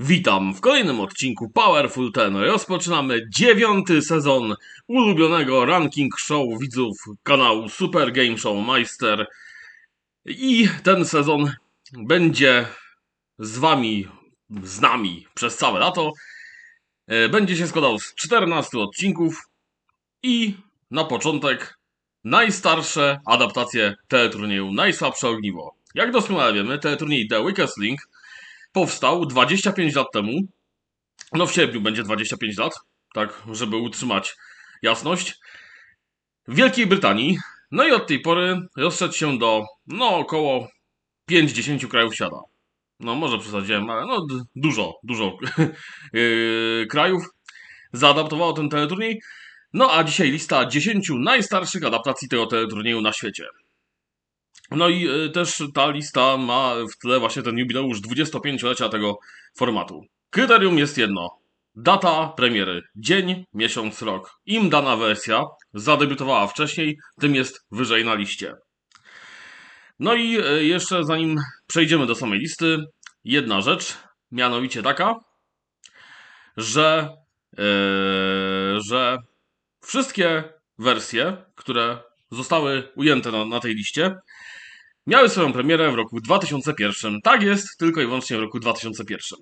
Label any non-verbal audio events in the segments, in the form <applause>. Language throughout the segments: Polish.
Witam w kolejnym odcinku Powerful Ten. Rozpoczynamy dziewiąty sezon ulubionego ranking show widzów kanału Super Game Show Meister. I ten sezon będzie z wami, z nami przez całe lato. E, Będzie się składał z 14 odcinków i na początek najstarsze adaptacje teleturnieju Najsłabsze Ogniwo. Jak doskonale wiemy, teleturniej The Weakest Link powstał 25 lat temu. No w sierpniu będzie 25 lat, tak, żeby utrzymać jasność. W Wielkiej Brytanii. No i od tej pory rozszedł się do, no, około 5-10 krajów świata. No, może przesadziłem, ale no, dużo, dużo <laughs> yy, krajów zaadaptowało ten teleturniej. No, a dzisiaj lista 10 najstarszych adaptacji tego teleturnieju na świecie. No i y, też ta lista ma w tle właśnie ten jubileusz 25-lecia tego formatu. Kryterium jest jedno. Data premiery. Dzień, miesiąc, rok. Im dana wersja zadebiutowała wcześniej, tym jest wyżej na liście. No i y, jeszcze zanim przejdziemy do samej listy, jedna rzecz, mianowicie taka, że, yy, że wszystkie wersje, które zostały ujęte na, na tej liście, miały swoją premierę w roku 2001. Tak jest, tylko i wyłącznie w roku 2001.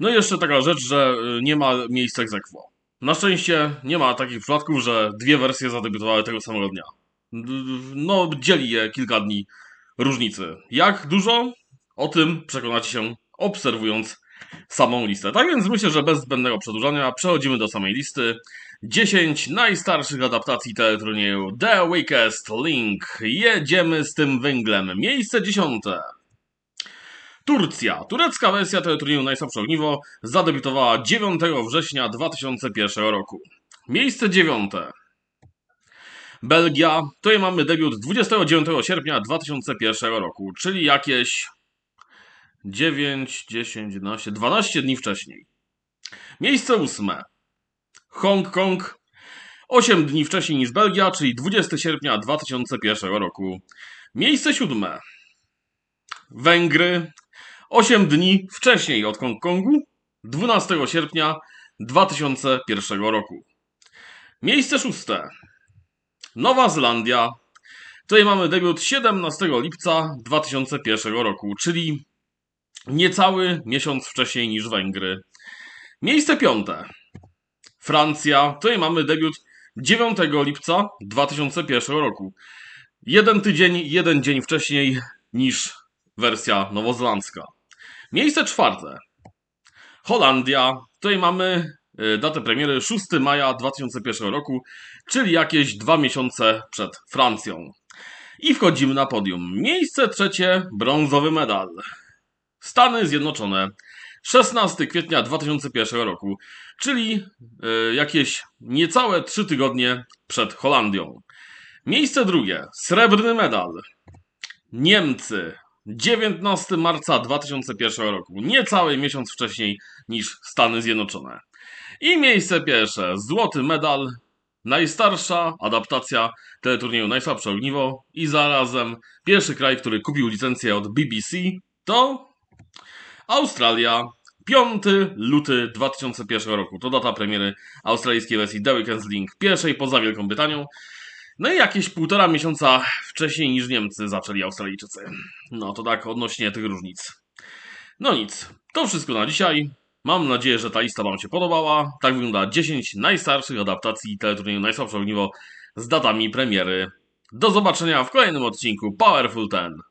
No i jeszcze taka rzecz, że y, nie ma miejsc ex aequo. Na szczęście nie ma takich przypadków, że dwie wersje zadebiutowały tego samego dnia. No, dzieli je kilka dni różnicy. Jak dużo? O tym przekonacie się obserwując samą listę. Tak więc myślę, że bez zbędnego przedłużania przechodzimy do samej listy. 10 najstarszych adaptacji teleturnieju The Weakest Link. Jedziemy z tym węglem. Miejsce dziesiąte. Turcja. Turecka wersja teleturnieju Najsłabsze Ogniwo zadebiutowała 9 września 2001 roku. Miejsce dziewiąte. Belgia. Tutaj mamy debiut 29 sierpnia 2001 roku, czyli jakieś 9, 10, 11, 12 dni wcześniej. Miejsce ósme. Hongkong 8 dni wcześniej niż Belgia, czyli 20 sierpnia 2001 roku. Miejsce siódme. Węgry 8 dni wcześniej od Hongkongu, 12 sierpnia 2001 roku. Miejsce szóste. Nowa Zelandia. Tutaj mamy debiut 17 lipca 2001 roku, czyli niecały miesiąc wcześniej niż Węgry. Miejsce piąte. Francja. Tutaj mamy debiut 9 lipca 2001 roku. Jeden tydzień, jeden dzień wcześniej niż wersja nowozelandzka. Miejsce czwarte. Holandia. Tutaj mamy y, datę premiery 6 maja 2001 roku, czyli jakieś dwa miesiące przed Francją. I wchodzimy na podium. Miejsce trzecie, brązowy medal. Stany Zjednoczone. 16 kwietnia 2001 roku, czyli y, jakieś niecałe 3 tygodnie przed Holandią. Miejsce drugie, srebrny medal. Niemcy. 19 marca 2001 roku, niecały miesiąc wcześniej niż Stany Zjednoczone. I miejsce pierwsze, złoty medal. Najstarsza adaptacja teleturnieju Najsłabsze Ogniwo i zarazem pierwszy kraj, który kupił licencję od BBC to Australia. 5 luty 2001 roku. To data premiery australijskiej wersji The Weekend Link, pierwszej poza Wielką Brytanią. No i jakieś półtora miesiąca wcześniej niż Niemcy zaczęli Australijczycy. No to tak odnośnie tych różnic. No nic, to wszystko na dzisiaj. Mam nadzieję, że ta lista Wam się podobała. Tak wygląda 10 najstarszych adaptacji teleturnieju Najsłabsze Ogniwo z datami premiery. Do zobaczenia w kolejnym odcinku Powerful 10.